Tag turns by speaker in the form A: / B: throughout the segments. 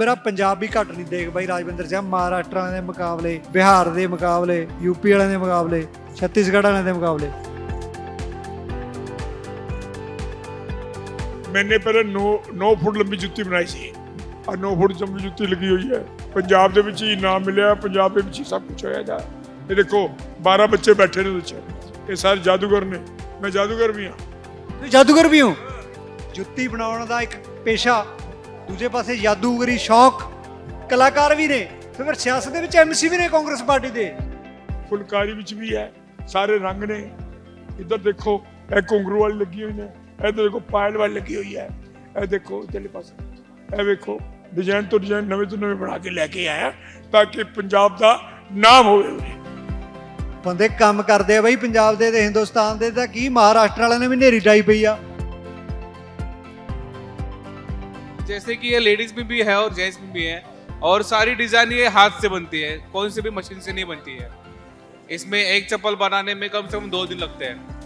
A: ਮੇਰਾ ਪੰਜਾਬ ਵੀ ਘੱਟ ਨਹੀਂ ਦੇਖ ਬਾਈ ਰਾਜਵਿੰਦਰ ਸਿੰਘ ਮਹਾਰਾਸ਼ਟਰ ਵਾਲਿਆਂ ਦੇ ਮੁਕਾਬਲੇ ਬਿਹਾਰ ਦੇ ਮੁਕਾਬਲੇ ਯੂਪੀ ਵਾਲਿਆਂ ਦੇ ਮੁਕਾਬਲੇ ਛੱਤੀਸਗੜ੍ਹ ਵਾਲਿਆਂ ਦੇ ਮੁਕਾਬਲੇ।
B: ਮੈਨੇ ਪਹਿਲੇ 9 9 ਫੁੱਟ ਲੰਬੀ ਜੁੱਤੀ ਬਣਾਈ ਸੀ। ਆ 9 ਫੁੱਟ ਲੰਬੀ ਜੁੱਤੀ ਲੱਗੀ ਹੋਈ ਹੈ। ਪੰਜਾਬ ਦੇ ਵਿੱਚ ਹੀ ਇਨਾਮ ਮਿਲਿਆ ਪੰਜਾਬ ਦੇ ਵਿੱਚ ਹੀ ਸਭ ਕੁਝ ਹੋਇਆ ਜਾ ਇਹ ਦੇਖੋ 12 ਬੱਚੇ ਬੈਠੇ ਨੇ ਵਿੱਚ। ਇਹ ਸਾਰੇ ਜਾਦੂਗਰ ਨੇ। ਮੈਂ ਜਾਦੂਗਰ ਵੀ ਹਾਂ।
A: ਤੁਸੀਂ ਜਾਦੂਗਰ ਵੀ ਹੋ? ਜੁੱਤੀ ਬਣਾਉਣ ਦਾ ਇੱਕ ਪੇਸ਼ਾ ਦੂਜੇ ਪਾਸੇ ਜਾਦੂਗਰੀ ਸ਼ੌਕ ਕਲਾਕਾਰ ਵੀ ਨੇ ਤੇ ਫਿਰ ਸਿਆਸਤ ਦੇ ਵਿੱਚ ਐਮਸੀ ਵੀ ਨੇ ਕਾਂਗਰਸ ਪਾਰਟੀ ਦੇ।
B: ਫੁਲਕਾਰੀ ਵਿੱਚ ਵੀ ਹੈ ਸਾਰੇ ਰੰਗ ਨੇ। ਇੱਧਰ ਦੇਖੋ ਇਹ ਘੁੰਗਰੂ ਵਾਲੀ ਲੱਗੀ ਹੋਈ ਨੇ ਇੱਧਰ ਦੇਖੋ ਪਾਇਲ ਵਾਲੀ ਲੱਗੀ ਹੋਈ ਹੈ। ਇਹ ਦੇਖੋ ਇਧਰਲੇ ਪਾਸੇ। ਇਹ ਵੇਖੋ ਡਿਜ਼ਾਈਨ ਤੋਂ ਡਿਜ਼ਾਈਨ ਨਵੇਂ ਤੋਂ ਨਵੇਂ ਬਣਾ ਕੇ ਲੈ ਕੇ ਆਇਆ ਤਾਂ ਕਿ ਪੰਜਾਬ ਦਾ ਨਾਮ ਹੋਵੇ
A: ਬੰਦੇ ਕੰਮ ਕਰਦੇ ਆ ਬਈ ਪੰਜਾਬ ਦੇ ਤੇ ਹਿੰਦੁਸਤਾਨ ਦੇ ਤਾਂ ਕੀ ਮਹਾਰਾਸ਼ਟਰ ਵਾਲਿਆਂ ਨੇ ਵੀ ਨੇਰੀ ਡਾਈ ਪਈ ਆ।
C: जैसे कि ये लेडीज में भी है और जेंट्स में भी है और सारी डिजाइन ये हाथ से बनती है कौन सी भी मशीन से नहीं बनती है इसमें एक चप्पल बनाने में कम से कम दो दिन लगते हैं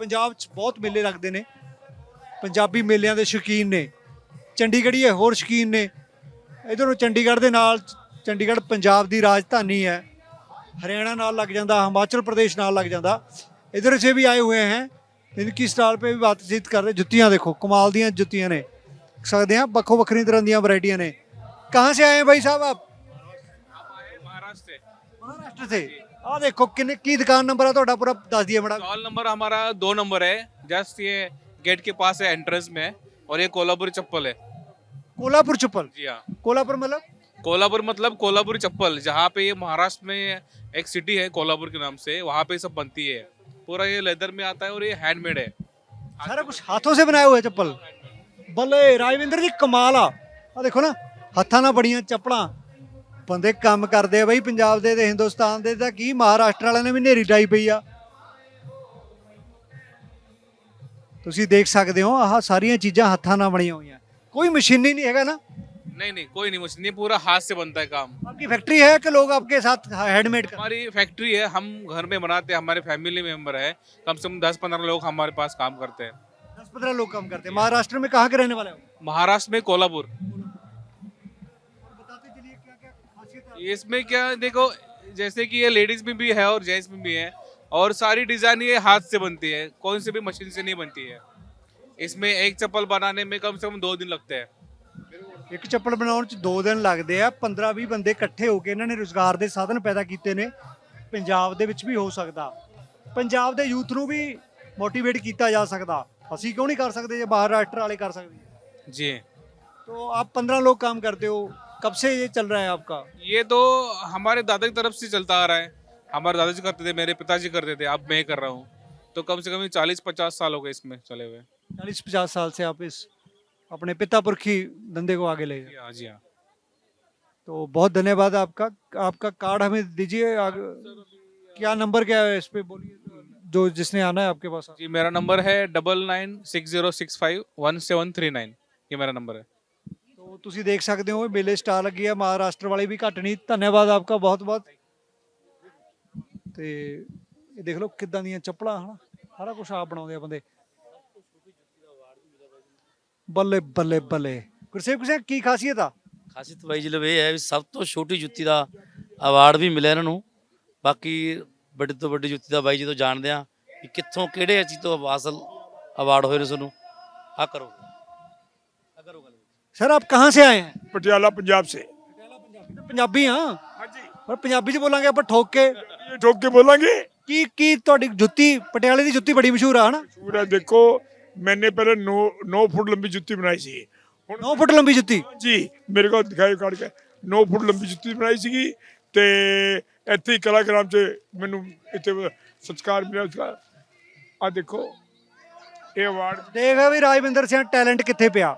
A: ਪੰਜਾਬ 'ਚ ਬਹੁਤ ਮੇਲੇ ਲੱਗਦੇ ਨੇ। ਪੰਜਾਬੀ ਮੇਲਿਆਂ ਦੇ ਸ਼ੌਕੀਨ ਨੇ। ਚੰਡੀਗੜ੍ਹੀ ਇਹ ਹੋਰ ਸ਼ੌਕੀਨ ਨੇ। ਇਧਰੋਂ ਚੰਡੀਗੜ੍ਹ ਦੇ ਨਾਲ ਚੰਡੀਗੜ੍ਹ ਪੰਜਾਬ ਦੀ ਰਾਜਧਾਨੀ ਹੈ। ਹਰਿਆਣਾ ਨਾਲ ਲੱਗ ਜਾਂਦਾ ਹਿਮਾਚਲ ਪ੍ਰਦੇਸ਼ ਨਾਲ ਲੱਗ ਜਾਂਦਾ। ਇਧਰ ਅਸੀਂ ਵੀ ਆਏ ਹੋਏ ਹਨ ਇਨਕੀ ਸਟਾਲ ਪੇ ਵੀ ਬਾਤਚੀਤ ਕਰ ਰਹੇ ਜੁੱਤੀਆਂ ਦੇਖੋ ਕਮਾਲ ਦੀਆਂ ਜੁੱਤੀਆਂ ਨੇ। ਸਕਦੇ ਆ ਵੱਖੋ ਵੱਖਰੀ ਤਰ੍ਹਾਂ ਦੀਆਂ ਵੈਰਾਈਟੀਆਂ ਨੇ। ਕਹਾਂ ਸੇ ਆਏ ਭਾਈ ਸਾਹਿਬ ਆਪ?
C: महाराष्ट्र से
A: ਆ ਦੇਖੋ ਕਿੰਨੇ ਕੀ ਦੁਕਾਨ ਨੰਬਰ ਆ ਤੁਹਾਡਾ ਪੂਰਾ ਦੱਸ ਦਈਏ ਬੜਾ
C: स्टॉल नंबर हमारा दो नंबर है जस्ट ये गेट के पास है एंट्रेंस में और ये कोल्हापुरी चप्पल है
A: कोल्हापुर चप्पल
C: जी हाँ
A: कोल्हापुर मतलब
C: कोल्हापुर मतलब कोल्हापुरी चप्पल जहाँ पे ये महाराष्ट्र में एक सिटी है कोल्हापुर के नाम से वहाँ पे सब बनती है पूरा ये लेदर में आता है और ये हैंडमेड है
A: ਸਾਰਾ ਕੁਝ ਹੱਥੋਂ ਸੇ ਬਣਾਇਆ ਹੋਇਆ ਚੱਪਲ ਬੱਲੇ ਰਾਜਵਿੰਦਰ ਜੀ ਕਮਾਲ ਆ ਆ ਦੇਖੋ ਨਾ ਹੱਥਾਂ ਨਾਲ ਬੜੀਆਂ ਚੱਪਲਾਂ ਬੰਦੇ ਕੰਮ ਕਰਦੇ ਆ ਬਈ ਪੰਜਾਬ ਦੇ ਤੇ ਹਿੰਦੁਸਤਾਨ ਦੇ ਤਾਂ ਕੀ ਮਹਾਰਾਸ਼ਟਰ ਵਾਲਿਆਂ ਨੇ ਵੀ ਨੇਰੀ ਡਾਈ ਪਈ ਆ ਤੁਸੀਂ ਦੇਖ ਸਕਦੇ ਹੋ ਆਹ ਸਾਰੀਆਂ ਚੀਜ਼ਾਂ ਹੱਥਾਂ ਨਾਲ ਬਣੀਆਂ ਹੋਈਆਂ ਕੋਈ ਮਸ਼ੀਨੀ ਨਹੀਂ हैगा ना
C: नहीं नहीं कोई नहीं मशीन ये पूरा हाथ से बनता है काम
A: आपकी फैक्ट्री है कि लोग आपके साथ हैंडमेड कर
C: हमारी फैक्ट्री है हम घर में बनाते हैं हमारे फैमिली मेंबर है कम से कम दस पंद्रह लोग हमारे पास काम करते हैं
A: दस पंद्रह लोग काम करते हैं महाराष्ट्र में कहाँ के रहने वाले हो
C: महाराष्ट्र में कोल्हापुर इसमें क्या देखो जैसे कि ये लेडीज में भी है और जेंट्स में भी है और सारी डिजाइन ये हाथ से बनती है कौन सी भी मशीन से नहीं बनती है इसमें एक चप्पल बनाने में कम से कम दो दिन लगते हैं
A: ਇੱਕ ਚੱਪਲ ਬਣਾਉਣ ਚ 2 ਦਿਨ ਲੱਗਦੇ ਆ 15 20 ਬੰਦੇ ਇਕੱਠੇ ਹੋ ਕੇ ਇਹਨਾਂ ਨੇ ਰੋਜ਼ਗਾਰ ਦੇ ਸਾਧਨ ਪੈਦਾ ਕੀਤੇ ਨੇ ਪੰਜਾਬ ਦੇ ਵਿੱਚ ਵੀ ਹੋ ਸਕਦਾ ਪੰਜਾਬ ਦੇ ਯੂਥ ਨੂੰ ਵੀ ਮੋਟੀਵੇਟ ਕੀਤਾ ਜਾ ਸਕਦਾ ਅਸੀਂ ਕਿਉਂ ਨਹੀਂ ਕਰ ਸਕਦੇ ਜੇ ਮਹਾਰਾਸ਼ਟਰ ਵਾਲੇ ਕਰ ਸਕਦੇ
C: जी
A: तो आप 15 लोग काम करते हो कब से ये चल रहा है आपका?
C: ये तो हमारे दादा की तरफ़ से चलता आ रहा है। हमारे दादाजी करते थे मेरे पिताजी करते थे अब मैं कर रहा हूँ। तो कम से कम चालीस पचास साल हो गए इसमें चले हुए।
A: 40 50 साल से आप इस अपने पिता पुरखी धंधे को आगे ले
C: हाँ जी हाँ।
A: तो बहुत धन्यवाद आपका। आपका कार्ड हमें दीजिए। क्या नंबर क्या है इस पे? बोलिए। जो जिसने आना है आपके पास।
C: जी मेरा नंबर है double nine six zero six five one seven three nine. ये मेरा नंबर है।
A: ਤੋ ਤੁਸੀਂ ਦੇਖ ਸਕਦੇ ਹੋ ਮੇਲੇ ਸਟਾਰ ਲੱਗੀ ਆ, ਮਹਾਰਾਸ਼ਟਰ ਵਾਲੀ ਵੀ ਘੱਟ ਨਹੀਂ। ਧੰਨਵਾਦ ਆਪਕਾ, ਬਹੁਤ ਬਹੁਤ। ਤੇ ਇਹ ਦੇਖ ਲਓ ਕਿੱਦਾਂ ਦੀਆਂ ਚੱਪਲਾਂ, ਹਨਾ? ਸਾਰਾ ਕੁਝ ਆਪ ਬਣਾਉਂਦੇ ਆ ਬੰਦੇ। ਬੱਲੇ ਬੱਲੇ ਬੱਲੇ। ਗੁਰਸੇਵ ਗੁਰਸੇਵ ਕੀ ਖਾਸੀਅਤ ਆ?
D: ਖਾਸੀਅਤ ਬਾਈ ਜੀ ਲਵੇ, ਇਹ ਹੈ ਵੀ ਸਭ ਤੋਂ ਛੋਟੀ ਜੁੱਤੀ ਦਾ ਅਵਾਰਡ ਵੀ ਮਿਲਿਆ ਇਹਨਾਂ ਨੂੰ। ਬਾਕੀ ਵੱਡੀ ਤੋਂ ਵੱਡੀ ਜੁੱਤੀ ਦਾ ਬਾਈ ਜੀ ਤੋਂ ਜਾਣਦੇ ਆ ਕਿ ਕਿੱਥੋਂ, ਕਿਹੜੇ ਚੀਜ਼ ਤੋਂ ਹਾਸਲ ਅਵਾਰਡ ਹੋਏ ਨੇ ਤੁਹਾਨੂੰ। ਆ ਕਰੋ।
A: ਸਰ ਆਪ ਕਹਾਂ ਸੇ ਆਏ हैं
B: ਪਟਿਆਲਾ ਪੰਜਾਬ ਸੇ।
A: ਪੰਜਾਬੀ ਹਾਂ?
B: ਹਾਂਜੀ।
A: ਪਰ ਪੰਜਾਬੀ ਚ ਬੋਲਾਂਗੇ ਆਪਾਂ ਠੋਕ ਕੇ।
B: ਇਹ ਠੋਕ ਕੇ ਬੋਲਾਂਗੇ?
A: ਕੀ ਕੀ ਤੁਹਾਡੀ ਜੁੱਤੀ ਪਟਿਆਲੇ ਦੀ ਜੁੱਤੀ ਬੜੀ ਮਸ਼ਹੂਰ ਆ ਹਨਾ?
B: ਪੂਰਾ ਦੇਖੋ ਮੈਨੇ ਪਹਿਲੇ 9 9 ਫੁੱਟ ਲੰਬੀ ਜੁੱਤੀ ਬਣਾਈ ਸੀ। ਹੁਣ
A: 9 ਫੁੱਟ ਲੰਬੀ ਜੁੱਤੀ?
B: ਜੀ ਮੇਰੇ ਕੋਲ ਦਿਖਾਈ ਕੱਢ ਕੇ। 9 ਫੁੱਟ ਲੰਬੀ ਜੁੱਤੀ ਬਣਾਈ ਸੀਗੀ ਤੇ ਇੱਥੇ ਹੀ ਕਲਾਕ੍ਰਾਮ 'ਚ ਮੈਨੂੰ ਇੱਥੇ ਸਤਿਕਾਰ ਮਿਲਿਆ ਉਸਦਾ ਆ ਦੇਖੋ ਇਹ ਅਵਾਰਡ
A: ਦੇਖ ਵੀ ਰਾਜਵਿੰਦਰ ਸਿੰਘ ਟੈਲੈਂਟ ਕਿੱਥੇ ਪਿਆ?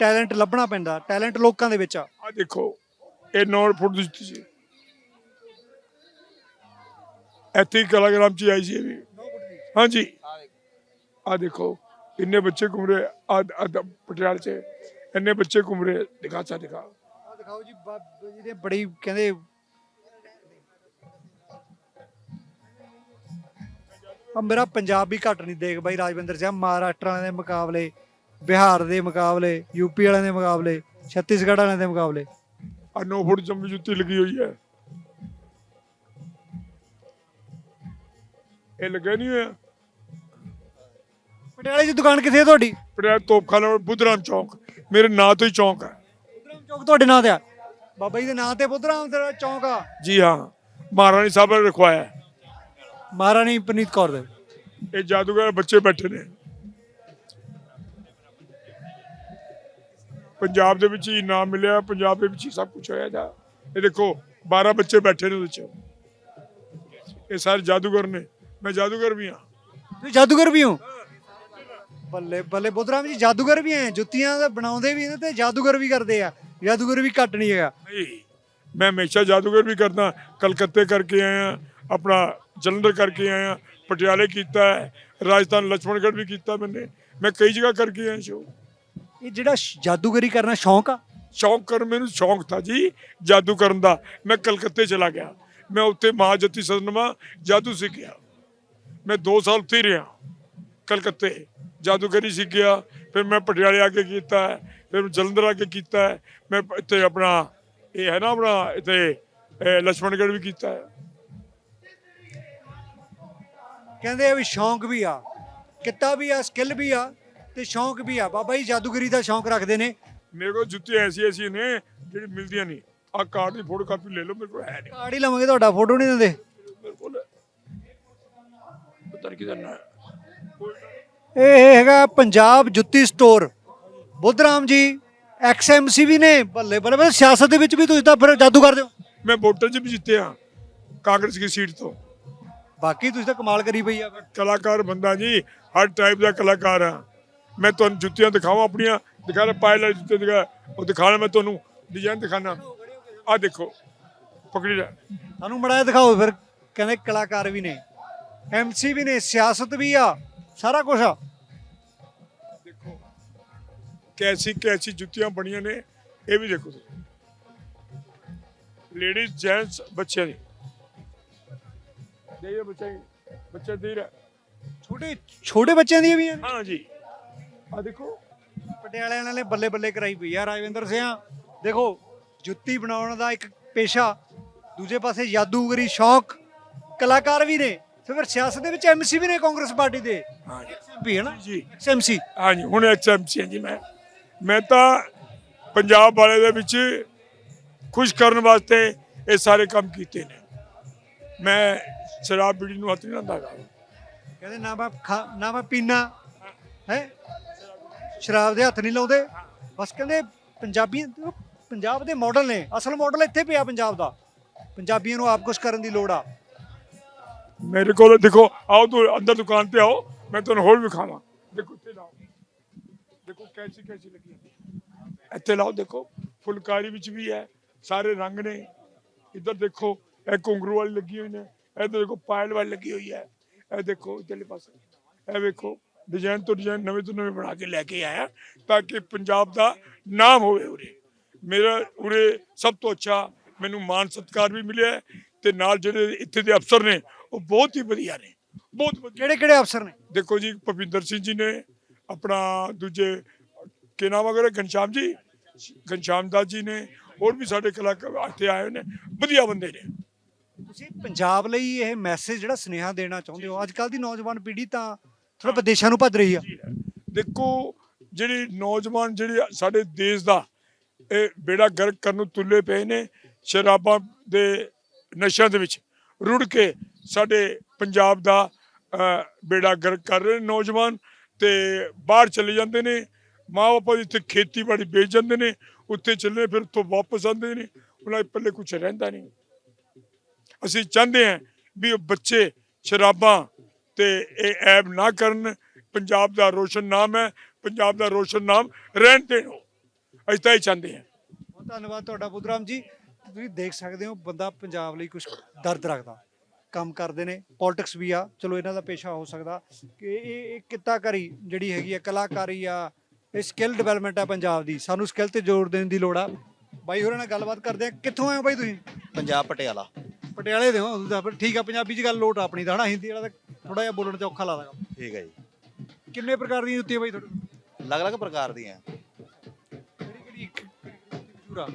A: ਟੈਲੈਂਟ ਲੱਭਣਾ ਪੈਂਦਾ ਟੈਲੈਂਟ ਲੋਕਾਂ ਦੇ ਵਿੱਚ ਆ।
B: ਆ ਦੇਖੋ ਇਹ 9 ਫੁੱਟ ਦੀ ਜੁੱਤੀ ਸੀ ਹੀ ਕਲਾਗ੍ਰਾਮ ਚ ਆਈ ਸੀ ਇਹ ਵੀ। ਹਾਂਜੀ। ਆ ਦੇਖੋ ਇੰਨੇ ਬੱਚੇ ਘੁੰਮ ਰਹੇ ਆ ਪਟਿਆਲੇ ਚ। ਇੰਨੇ ਬੱਚੇ ਘੁੰਮ ਰਹੇ ਦਿਖਾ ਚਾ ਦਿਖਾ।
A: ਆ ਦਿਖਾਓ ਜੀ ਬਾਬਾ ਜੀ ਨੇ ਬੜੀ ਕਹਿੰਦੇ ਆ ਮੇਰਾ ਪੰਜਾਬ ਵੀ ਘੱਟ ਨਹੀਂ ਦੇਖ ਬਾਈ ਰਾਜਵਿੰਦਰ ਸਿੰਘ ਮਹਾਰਾਸ਼ਟਰ ਵਾਲਿਆਂ ਦੇ ਮੁਕਾਬਲੇ। ਬਿਹਾਰ ਦੇ ਮੁਕਾਬਲੇ ਯੂਪੀ ਵਾਲਿਆਂ ਦੇ ਮੁਕਾਬਲੇ ਛੱਤੀਸਗੜ੍ਹ ਵਾਲਿਆਂ ਦੇ ਮੁਕਾਬਲੇ।
B: ਆ 9 ਫੁੱਟ ਜੰਮੀ ਜੁੱਤੀ ਲੱਗੀ ਹੋਈ ਹੈ। ਇਹ ਲੱਗਾ ਨਹੀਂ ਹੋਇਆ।
A: ਪਟਿਆਲੇ ਦੀ ਦੁਕਾਨ ਕਿੱਥੇ ਹੈ ਤੁਹਾਡੀ?
B: ਪਟਿਆਲੇ ਤੋਪਖਾਨਾ ਬੁੱਧਰਾਮ ਚੌਕ। ਮੇਰੇ ਨਾਂ ਤੋਂ ਹੀ ਚੌਕ ਹੈ।
A: ਬੁੱਧਰਾਮ ਚੌਕ ਤੁਹਾਡੇ ਨਾਂ ਤੇ ਆ? ਬਾਬਾ ਜੀ ਦੇ ਨਾਂ ਤੇ ਬੁੱਧਰਾਮ ਦਾ ਚੌਕ ਆ?
B: ਜੀ ਹਾਂ। ਮਹਾਰਾਣੀ ਸਾਹਿਬ ਨੇ ਰਖਵਾਇਆ।
A: ਮਹਾਰਾਣੀ ਪਨੀਤ ਕੌਰ ਦੇ।
B: ਇਹ ਜਾਦੂਗਰ ਬੱਚੇ ਬੈਠੇ ਨੇ। ਪੰਜਾਬ ਦੇ ਵਿੱਚ ਹੀ ਨਾਮ ਮਿਲਿਆ ਪੰਜਾਬ ਦੇ ਵਿੱਚ ਹੀ ਸਭ ਕੁਝ ਹੋਇਆ ਜਾ। ਇਹ ਦੇਖੋ 12 ਬੱਚੇ ਬੈਠੇ ਨੇ ਵਿੱਚ ਇਹ ਸਾਰੇ ਜਾਦੂਗਰ ਨੇ। ਮੈਂ ਜਾਦੂਗਰ ਵੀ ਹਾਂ।
A: ਤੁਸੀਂ ਜਾਦੂਗਰ ਵੀ ਹੋ? ਬੱਲੇ ਬੱਲੇ ਬੁੱਧਰਾਮ ਜੀ ਜਾਦੂਗਰ ਵੀ ਐ ਜੁੱਤੀਆਂ ਦਾ ਬਣਾਉਂਦੇ ਵੀ ਤੇ ਜਾਦੂਗਰ ਵੀ ਕਰਦੇ ਆ। ਜਾਦੂਗਰ ਵੀ ਘੱਟ ਨਹੀਂ ਹੈਗਾ।
B: ਮੈਂ ਹਮੇਸ਼ਾ ਜਾਦੂਗਰ ਵੀ ਕਰਦਾ। ਕਲਕੱਤੇ ਕਰਕੇ ਆਇਆ ਆਪਣਾ ਜਲੰਧਰ ਕਰਕੇ ਆਇਆ ਪਟਿਆਲੇ ਕੀਤਾ ਰਾਜਸਥਾਨ ਲਛਮਣਗੜ੍ਹ ਵੀ ਕੀਤਾ ਮੈਨੇ। ਮੈਂ ਕਈ ਜਗ੍ਹਾ ਕਰਕੇ ਆਇਆ ਸ਼ੋਅ
A: ਇਹ ਜਿਹੜਾ ਜਾਦੂਗਰੀ ਕਰਨਾ ਸ਼ੌਂਕ ਆ?
B: ਸ਼ੌਂਕ ਕਰ ਮੈਨੂੰ ਸ਼ੌਂਕ ਥਾ ਜੀ ਜਾਦੂ ਕਰਨ ਦਾ। ਮੈਂ ਕਲਕੱਤੇ ਚਲਾ ਗਿਆ। ਮੈਂ ਉੱਥੇ ਮਾਂ ਮਹਾਜਤੀ ਸਦਨਮਾ ਜਾਦੂ ਸਿੱਖਿਆ। ਮੈਂ 2 ਸਾਲ ਉੱਥੇ ਹੀ ਰਿਹਾ ਕਲਕੱਤੇ। ਜਾਦੂਗਰੀ ਸਿੱਖਿਆ ਫਿਰ ਮੈਂ ਪਟਿਆਲੇ ਆ ਕੇ ਕੀਤਾ ਫਿਰ ਜਲੰਧਰ ਆ ਕੇ ਕੀਤਾ। ਮੈਂ ਇੱਥੇ ਆਪਣਾ ਇਹ ਹੈ ਨਾ ਆਪਣਾ ਇੱਥੇ ਲਛਮਣਗੜ੍ਹ ਵੀ ਕੀਤਾ।
A: ਕਹਿੰਦੇ ਆ ਵੀ ਸ਼ੌਂਕ ਵੀ ਆ ਕਿੱਤਾ ਵੀ ਆ ਸਕਿੱਲ ਵੀ ਆ। ਤੇ ਸ਼ੌਂਕ ਵੀ ਆ। ਬਾਬਾ ਜੀ ਜਾਦੂਗਰੀ ਦਾ ਸ਼ੌਂਕ ਰੱਖਦੇ ਨੇ।
B: ਮੇਰੇ ਕੋਲ ਜੁੱਤੀਆਂ ਐਸੀ ਐਸੀ ਨੇ ਜਿਹੜੀ ਮਿਲਦੀਆਂ ਨਹੀਂ। ਆ ਕਾਰਡ ਦੀ ਫੋਟੋ ਕਾਪੀ ਲੈ ਲਓ ਮੇਰੇ ਕੋਲ ਹੈ ਨਹੀਂ।
A: ਕਾਰਡ ਹੀ ਲਵਾਂਗੇ ਤੁਹਾਡਾ ਫੋਟੋ ਨਹੀਂ ਦਿੰਦੇ।
B: ਮੇਰੇ ਕੋਲ ਪਤਾ ਨਹੀਂ ਕਿਧਰ ਨਾ ਹੈ।
A: ਇਹ ਹੈਗਾ ਪੰਜਾਬ ਜੁੱਤੀ ਸਟੋਰ ਬੁੱਧਰਾਮ ਜੀ ਐਕਸਐਮਸੀ ਵੀ ਨੇ ਬੱਲੇ ਬੱਲੇ ਬੱਲੇ ਸਿਆਸਤ ਦੇ ਵਿੱਚ ਵੀ ਤੁਸੀਂ ਤਾਂ ਫਿਰ ਜਾਦੂ ਕਰਦੇ ਹੋ।
B: ਮੈਂ ਵੋਟਾਂ 'ਚ ਵੀ ਜਿੱਤਿਆ ਕਾਂਗਰਸ ਦੀ ਸੀਟ ਤੋਂ।
A: ਬਾਕੀ ਤੁਸੀਂ ਤਾਂ ਕਮਾਲ ਕਰੀ ਪਈ ਆ ਫਿਰ।
B: ਕਲਾਕਾਰ ਬੰਦਾ ਜੀ ਹਰ ਟਾਈਪ ਦਾ ਕਲਾਕਾਰ ਆ। ਮੈਂ ਤੁਹਾਨੂੰ ਜੁੱਤੀਆਂ ਦਿਖਾਵਾਂ ਆਪਣੀਆਂ। ਦਿਖਾ ਲੈ ਪਾਇਲ ਵਾਲੀ ਜੁੱਤੇ ਦਿਖਾ ਉਹ ਦਿਖਾਣਾ ਮੈਂ ਤੁਹਾਨੂੰ ਡਿਜ਼ਾਈਨ ਦਿਖਾਣਾ ਆ ਦੇਖੋ ਪਕੜੀ ਲੈ।
A: ਸਾਨੂੰ ਮੜਾ ਦਿਖਾਓ ਫਿਰ ਕਹਿੰਦੇ ਕਲਾਕਾਰ ਵੀ ਨੇ ਐਮਸੀ ਵੀ ਨੇ ਸਿਆਸਤ ਵੀ ਆ ਸਾਰਾ ਕੁਝ ਆ।
B: ਦੇਖੋ ਕੈਸੀ ਕੈਸੀ ਜੁੱਤੀਆਂ ਬਣੀਆਂ ਨੇ ਇਹ ਵੀ ਦੇਖੋ ਲੇਡੀਜ਼ ਜੈਂਟਸ ਬੱਚਿਆਂ ਦੀ। ਦੇ ਇਹ ਬੱਚੇ ਬੱਚਾ ਦੇ
A: ਛੋਟੇ ਛੋਟੇ ਬੱਚਿਆਂ ਦੀਆਂ ਵੀ
B: ਹਾਂ ਜੀ ਆ ਦੇਖੋ।
A: ਪਟਿਆਲੇ ਵਾਲਿਆਂ ਨੇ ਬੱਲੇ ਬੱਲੇ ਕਰਾਈ ਪਈ ਆ ਰਾਜਵਿੰਦਰ ਸਿੰਘ ਦੇਖੋ ਜੁੱਤੀ ਬਣਾਉਣ ਦਾ ਇੱਕ ਪੇਸ਼ਾ ਦੂਜੇ ਪਾਸੇ ਜਾਦੂਗਰੀ ਸ਼ੌਕ ਕਲਾਕਾਰ ਵੀ ਨੇ ਤੇ ਫਿਰ ਸਿਆਸਤ ਦੇ ਵਿੱਚ ਐਮਸੀ ਵੀ ਨੇ ਕਾਂਗਰਸ ਪਾਰਟੀ ਦੇ।
B: ਹਾਂ ਜੀ।
A: ਵੀ ਹੈ ਨਾ?
B: ਜੀ।
A: ਐਮਸੀ
B: ਹਾਂਜੀ ਹੁਣ ਐਚਐਮਸੀ ਜੀ ਮੈਂ। ਮੈਂ ਤਾਂ ਪੰਜਾਬ ਵਾਲੇ ਦੇ ਵਿੱਚ ਖੁਸ਼ ਕਰਨ ਵਾਸਤੇ ਇਹ ਸਾਰੇ ਕੰਮ ਕੀਤੇ ਨੇ। ਮੈਂ ਸ਼ਰਾਬ ਬੀੜੀ ਨੂੰ ਹੱਥ ਨਹੀਂ ਲਾਉਂਦਾ।
A: ਕਹਿੰਦੇ ਨਾ ਮੈਂ ਖਾ- ਨਾ ਮੈਂ ਪੀਣਾ ਹੈ? ਸ਼ਰਾਬ ਦੇ ਹੱਥ ਨਹੀਂ ਲਾਉਂਦੇ। ਬਸ ਕਹਿੰਦੇ ਪੰਜਾਬੀ ਪੰਜਾਬ ਦੇ ਮਾਡਲ ਨੇ। ਅਸਲ ਮਾਡਲ ਇੱਥੇ ਪਿਆ ਪੰਜਾਬ ਦਾ। ਪੰਜਾਬੀਆਂ ਨੂੰ ਆਪ ਕੁਝ ਕਰਨ ਦੀ ਲੋੜ ਆ।
B: ਮੇਰੇ ਕੋਲ ਦੇਖੋ, ਆਓ ਤੂੰ ਅੰਦਰ ਦੁਕਾਨ ਤੇ ਆਓ, ਮੈਂ ਤੁਹਾਨੂੰ ਹੋਰ ਵਿਖਾਵਾਂ। ਦੇਖੋ, ਇੱਥੇ ਲਾਓ। ਦੇਖੋ ਕੈਸੀ ਕੈਸੀ ਲੱਗੀ ਇੱਥੇ ਲਾਓ, ਦੇਖੋ, ਫੁਲਕਾਰੀ ਵਿੱਚ ਵੀ ਹੈ, ਸਾਰੇ ਰੰਗ ਨੇ। ਇੱਧਰ ਦੇਖੋ, ਇਹ ਘੁੰਗਰੂ ਵਾਲੀ ਲੱਗੀ ਹੋਈ ਨੇ। ਇੱਧਰ ਦੇਖੋ, ਪਾਇਲ ਵਾਲੀ ਲੱਗੀ ਹੋਈ ਹੈ। ਇਹ ਦੇਖੋ, ਇੱਧਰਲੇ ਪਾਸੇ। ਇਹ ਵੇਖੋ ਡਿਜ਼ਾਈਨ ਤੋਂ ਡਿਜ਼ਾਈਨ ਨਵੇਂ ਤੋਂ ਨਵੇਂ ਬਣਾ ਕੇ ਲੈ ਕੇ ਆਇਆ ਤਾਂ ਕਿ ਪੰਜਾਬ ਦਾ ਨਾਮ ਹੋਵੇ ਉਰੇ। ਮੇਰਾ ਉਰੇ ਸਭ ਤੋਂ ਅੱਛਾ ਮੈਨੂੰ ਮਾਨ ਸਤਿਕਾਰ ਵੀ ਮਿਲਿਆ ਤੇ ਨਾਲ ਜਿਹੜੇ ਇੱਥੇ ਦੇ ਅਫਸਰ ਨੇ ਉਹ ਬਹੁਤ ਹੀ ਵਧੀਆ ਨੇ। ਬਹੁਤ
A: ਕਿਹੜੇ ਕਿਹੜੇ ਅਫਸਰ ਨੇ?
B: ਦੇਖੋ ਜੀ ਭਪਿੰਦਰ ਸਿੰਘ ਜੀ ਨੇ ਆਪਣਾ ਦੂਜੇ ਕੀ ਨਾਮ ਵਗੈਰਾ ਘਨਸ਼ਾਮ ਜੀ? ਘਨਸ਼ਾਮ ਦਾਸ ਜੀ ਨੇ ਹੋਰ ਵੀ ਸਾਡੇ ਕਲਾਕਾਰ ਇੱਥੇ ਆਏ ਨੇ। ਵਧੀਆ ਬੰਦੇ ਨੇ।
A: ਤੁਸੀਂ ਪੰਜਾਬ ਲਈ ਇਹ ਮੈਸੇਜ ਜਿਹੜਾ ਸੁਨੇਹਾ ਦੇਣਾ ਚਾਹੁੰਦੇ ਹੋ ਅੱਜ ਕੱਲ ਦੀ ਨੌਜਵਾਨ ਪੀੜ੍ਹੀ ਤਾਂ ਥੋੜਾ ਵਿਦੇਸ਼ਾਂ ਨੂੰ ਭੱਜ ਰਹੀ ਆ।
B: ਦੇਖੋ, ਜਿਹੜੀ ਨੌਜਵਾਨ, ਜਿਹੜੇ ਸਾਡੇ ਦੇਸ਼ ਦਾ ਇਹ ਬੇੜਾ ਗਰਕ ਕਰਨ ਨੂੰ ਤੁੱਲੇ ਪਏ ਨੇ, ਸ਼ਰਾਬਾਂ ਦੇ ਨਸ਼ਿਆਂ ਦੇ ਵਿੱਚ ਰੁੜ ਕੇ ਸਾਡੇ ਪੰਜਾਬ ਦਾ ਬੇੜਾ ਗਰਕ ਕਰ ਰਹੇ ਨੌਜਵਾਨ ਤੇ ਬਾਹਰ ਚਲੇ ਜਾਂਦੇ ਨੇ। ਮਾਂ ਬਾਪ ਇੱਥੇ ਖੇਤੀਬਾੜੀ ਵੇਚ ਜਾਂਦੇ ਨੇ, ਉੱਥੇ ਚੱਲੇ, ਫਿਰ ਉੱਥੋਂ ਵਾਪਸ ਆਉਂਦੇ ਨੇ। ਉਹਨਾਂ ਦੇ ਪੱਲੇ ਕੁਝ ਰਹਿੰਦਾ ਨਹੀਂ। ਅਸੀਂ ਚਾਹੁੰਦੇ ਹਾਂ ਵੀ ਉਹ ਬੱਚੇ ਸ਼ਰਾਬਾਂ ਤੇ ਇਹ ਐਬ ਨਾ ਕਰਨ। ਪੰਜਾਬ ਦਾ ਰੋਸ਼ਨ ਨਾਮ ਹੈ। ਪੰਜਾਬ ਦਾ ਰੋਸ਼ਨ ਨਾਮ ਰਹਿਣ ਦੇਣ। ਅਸੀਂ ਤਾਂ ਇਹ ਚਾਹੁੰਦੇ ਹਾਂ।
A: ਬਹੁਤ ਧੰਨਵਾਦ ਤੁਹਾਡਾ ਬੁੱਧਰਾਮ ਜੀ। ਤੁਸੀਂ ਦੇਖ ਸਕਦੇ ਹੋ ਬੰਦਾ ਪੰਜਾਬ ਲਈ ਕੁਝ ਦਰਦ ਰੱਖਦਾ। ਕੰਮ ਕਰਦੇ ਨੇ ਪੋਲਿਟਿਕਸ ਵੀ ਆ। ਚਲੋ ਇਹਨਾਂ ਦਾ ਪੇਸ਼ਾ ਹੋ ਸਕਦਾ ਕਿ ਇਹ ਇਹ ਕਿੱਤਾਕਾਰੀ ਜਿਹੜੀ ਹੈਗੀ ਆ ਕਲਾਕਾਰੀ ਆ ਇਹ ਸਕਿੱਲ ਡਿਵੈਲਪਮੈਂਟ ਆ ਪੰਜਾਬ ਦੀ। ਸਾਨੂੰ ਸਕਿੱਲ ਤੇ ਜ਼ੋਰ ਦੇਣ ਦੀ ਲੋੜ ਆ। ਬਾਈ ਹੋਰਾਂ ਨਾਲ ਗੱਲਬਾਤ ਕਰਦੇ ਆ ਕਿੱਥੋਂ ਆਏ ਹੋ ਬਾਈ ਤੁਸੀਂ?
E: ਪੰਜਾਬ ਪਟਿਆਲਾ।
A: ਪਟਿਆਲੇ ਦੇ ਹੋ ਤੁਸੀਂ ਤਾਂ ਫਿਰ। ਠੀਕ ਆ ਪੰਜਾਬੀ 'ਚ ਗੱਲ ਲੋਟ ਆਪਣੀ ਤਾਂ ਹਨਾ? ਹਿੰਦੀ ਵਾਲਾ ਤਾਂ ਥੋੜਾ ਜਿਹਾ ਬੋਲਣ 'ਚ ਔਖਾ ਲੱਗਦਾ
E: ਠੀਕ ਹੈ ਜੀ
A: ਕਿੰਨੇ ਪ੍ਰਕਾਰ ਦੀਆਂ ਜੁੱਤੀਆਂ ਬਾਈ ਤੁਹਾਡੇ ਕੋਲ?
E: ਅਲੱਗ-ਅਲੱਗ ਪ੍ਰਕਾਰ ਦੀਆਂ
A: ਕਿਹੜੀ ਕਿਹੜੀ ਇੱਕ- ਕਿਹੜੀ ਜੁੱਤੀ ਮਸ਼ਹੂਰ ਆ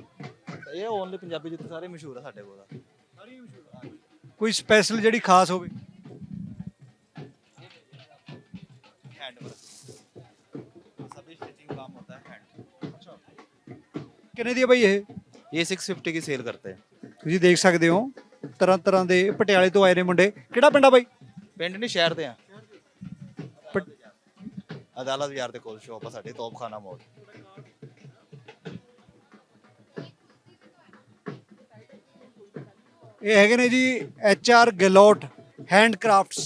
E: ਇਹ ਓਨਲੀ ਪੰਜਾਬੀ ਜੁੱਤੇ ਸਾਰੇ ਮਸ਼ਹੂਰ ਆ ਸਾਡੇ ਕੋਲ
A: ਸਾਰੀਆਂ ਮਸ਼ਹੂਰ ਆ ਕੋਈ ਸਪੈਸ਼ਲ ਜਿਹੜੀ ਖਾਸ ਹੋਵੇ
E: हैंड वर्क सभी स्टिचिंग काम होता है हैंड
A: ਕਿੰਨੇ ਦੀ ਆ ਬਾਈ ਇਹ
E: ये 650 की सेल करते हैं
A: ਤੁਸੀਂ ਦੇਖ ਸਕਦੇ ਹੋ ਤਰ੍ਹਾਂ ਤਰ੍ਹਾਂ ਦੇ ਪਟਿਆਲੇ ਤੋਂ ਆਏ ਨੇ ਮੁੰਡੇ ਕਿਹੜਾ ਪਿੰਡ ਆ ਬਾਈ
E: ਪਿੰਡ ਨਹੀਂ, ਸ਼ਹਿਰ ਦੇ ਆ। ਅਦਾਲਤ ਬਾਜ਼ਾਰ ਦੇ ਕੋਲ ਸ਼ੋਪ ਆ ਸਾਡੀ ਤੋਪਖਾਨਾ ਮੋੜ
A: ਇਹ ਹੈਗੇ ਨੇ ਜੀ ਐਚ ਆਰ ਗਲੋਟ ਹੈਂਡਕ੍ਰਾਫਟਸ।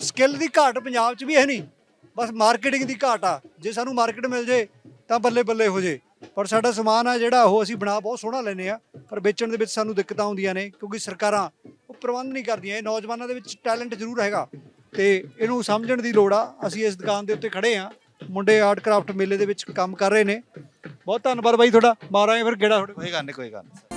A: ਸਕਿੱਲ ਦੀ ਘਾਟ ਪੰਜਾਬ 'ਚ ਵੀ ਹੈ ਨਹੀਂ, ਬਸ ਮਾਰਕੀਟਿੰਗ ਦੀ ਘਾਟ ਆ। ਜੇ ਸਾਨੂੰ ਮਾਰਕੀਟ ਮਿਲ ਜੇ, ਤਾਂ ਬੱਲੇ ਬੱਲੇ ਹੋ ਜੇ। ਪਰ ਸਾਡਾ ਸਮਾਨ ਆ ਜਿਹੜਾ, ਉਹ ਅਸੀਂ ਬਣਾ, ਬਹੁਤ ਸੋਹਣਾ ਲੈਨੇ ਆ। ਪਰ ਵੇਚਣ ਦੇ ਵਿੱਚ ਸਾਨੂੰ ਦਿੱਕਤਾਂ ਆਉਂਦੀਆਂ ਨੇ, ਕਿਉਂਕਿ ਸਰਕਾਰਾਂ ਪ੍ਰਬੰਧ ਨਹੀਂ ਕਰਦੀਆਂ। ਇਹ ਨੌਜਵਾਨਾਂ ਦੇ ਵਿੱਚ ਟੈਲੈਂਟ ਜ਼ਰੂਰ ਹੈਗਾ। ਤੇ ਇਹਨੂੰ ਸਮਝਣ ਦੀ ਲੋੜ ਆ। ਅਸੀਂ ਇਸ ਦੁਕਾਨ ਦੇ ਉੱਤੇ ਖੜੇ ਆ। ਮੁੰਡੇ ਆਰਟ ਕਰਾਫਟ ਮੇਲੇ ਦੇ ਵਿੱਚ ਕੰਮ ਕਰ ਰਹੇ ਨੇ। ਬਹੁਤ ਧੰਨਵਾਦ ਬਾਈ ਤੁਹਾਡਾ। ਮਾਰਾਂਗੇ ਫਿਰ ਗੇੜਾ ਤੁਹਾਡੇ
E: ਕੋਈ ਗੱਲ ਨਹੀਂ, ਕੋਈ ਗੱਲ ਨਹੀਂ।